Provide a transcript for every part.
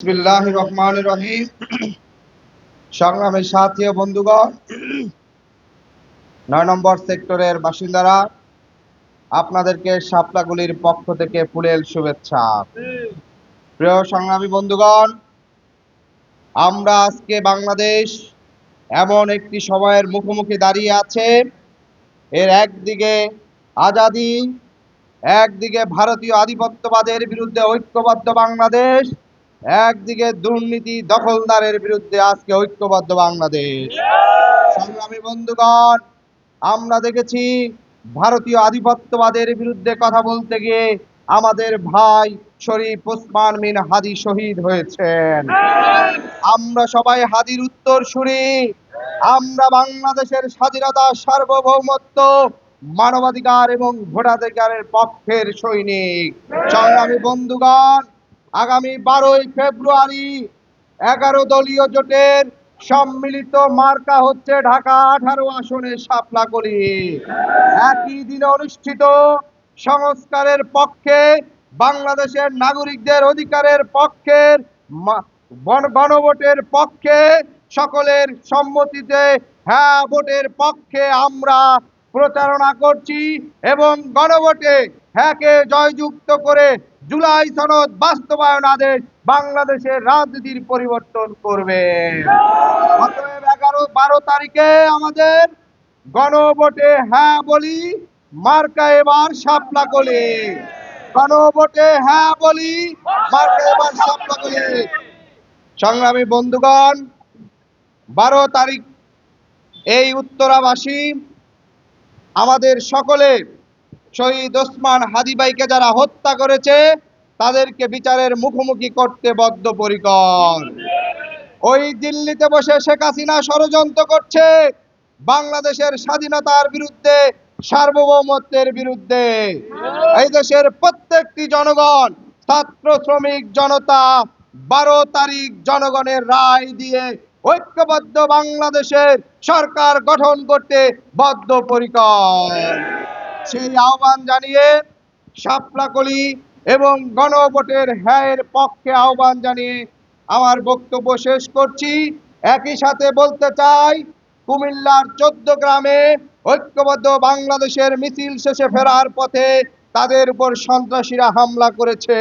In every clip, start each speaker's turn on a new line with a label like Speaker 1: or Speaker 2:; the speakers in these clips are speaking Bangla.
Speaker 1: বিসমিল্লাহ রহমান রহিম। সংগ্রামের সাথী বন্ধুগণ, নয় নম্বর সেক্টরের বাসিন্দারা, আপনাদেরকে শাপলাগুলির পক্ষ থেকে ফুলেল শুভেচ্ছা। প্রিয় সংগ্রামী বন্ধুগণ, আমরা আজকে বাংলাদেশ এমন একটি সময়ের মুখোমুখি দাঁড়িয়ে আছে। এর একদিকে আজাদি, একদিকে ভারতীয় আধিপত্যবাদের বিরুদ্ধে ঐক্যবদ্ধ বাংলাদেশ একদিকে দুর্নীতি দখলদারের বিরুদ্ধে আজকে ঐক্যবদ্ধ বাংলাদেশ। সংগ্রামী বন্ধুগণ, আমরা দেখেছি ভারতীয় আধিপত্যবাদের বিরুদ্ধে কথা বলতে গিয়ে আমাদের ভাই শরীফ ওসমান মিন হাদি শহীদ হয়েছেন। আমরা সবাই হাদির উত্তর শুনি, আমরা বাংলাদেশের স্বাধীনতা, সার্বভৌমত্ব, মানবাধিকার এবং ভোটাধিকারের পক্ষের সৈনিক। সংগ্রামী বন্ধুগণ আগামী বারোই ফেব্রুয়ারি এগারো দলীয় জোটের সম্মিলিত মার্কা হচ্ছে ঢাকা আঠারো আসনে শাপলাকলি একই দিনে অনুষ্ঠিত সংস্কারের পক্ষে বাংলাদেশের নাগরিকদের অধিকারের পক্ষের গণ- গণভোটের পক্ষে সকলের সম্মতিতে হ্যাঁ ভোটের পক্ষে আমরা প্রচারণা করছি এবং গণভোটে হ্যাঁকে জয়যুক্ত করে জুলাই সনদ বাস্তবায়ন আদেশ বাংলাদেশের রাজনীতির পরিবর্তন করবে। এগারো, বারো তারিখে আমাদের গণভোটে হ্যাঁ বলি, মার্কা এবার সাপলা কলি গণভোটে হ্যাঁ বলি, মার্কা এবার সাপলা কলি সংগ্রামী বন্ধুগণ, বারো তারিখ এই উত্তরাবাসী আমাদের সকলে শহীদ ওসমান হাদিবাইকে যারা হত্যা করেছে, তাদেরকে বিচারের মুখোমুখি করতে বদ্ধপরিকর। ওই দিল্লিতে বসে শেখ হাসিনা ষড়যন্ত্র করছে, বাংলাদেশের স্বাধীনতার বিরুদ্ধে, সার্বভৌমত্বের বিরুদ্ধে। এই দেশের প্রত্যেকটি জনগণ, ছাত্র শ্রমিক জনতা, বারো তারিখ জনগণের রায় দিয়ে ঐক্যবদ্ধ বাংলাদেশের সরকার গঠন করতে বদ্ধপরিকর। সেই আহ্বান জানিয়ে শাপলাকলি এবং গণভোটের হ্যায়ের পক্ষে আহ্বান জানিয়ে আমার বক্তব্য শেষ করছি। একই সাথে বলতে চাই, কুমিল্লার চোদ্দ গ্রামে ঐক্যবদ্ধ বাংলাদেশের মিছিল শেষে ফেরার পথে তাদের উপর সন্ত্রাসীরা হামলা করেছে।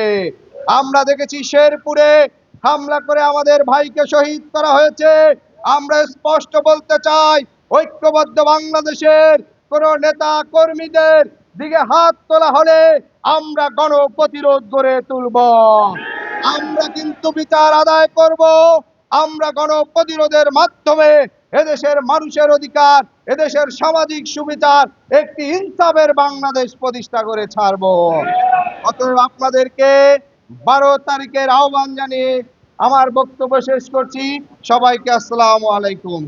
Speaker 1: আমরা দেখেছি শেরপুরে হামলা করে আমাদের ভাইকে শহীদ করা হয়েছে। আমরা স্পষ্ট বলতে চাই, ঐক্যবদ্ধ বাংলাদেশের কোন নেতা কর্মীদের দিকে হাত তোলা হলে আমরা গণ প্রতিরোধ গড়ে তুলব। আমরা কিন্তু বিচার আদায় করব। আমরা গণ প্রতিরোধের মাধ্যমে এদেশের মানুষের অধিকার, এদেশের সামাজিক সুবিচার একটি ইনসাফের বাংলাদেশ প্রতিষ্ঠা করে ছাড়ব। অতএব আপনাদেরকে বারো তারিখের আহ্বান জানিয়ে আমার বক্তব্য শেষ করছি। সবাইকে আসসালামু আলাইকুম।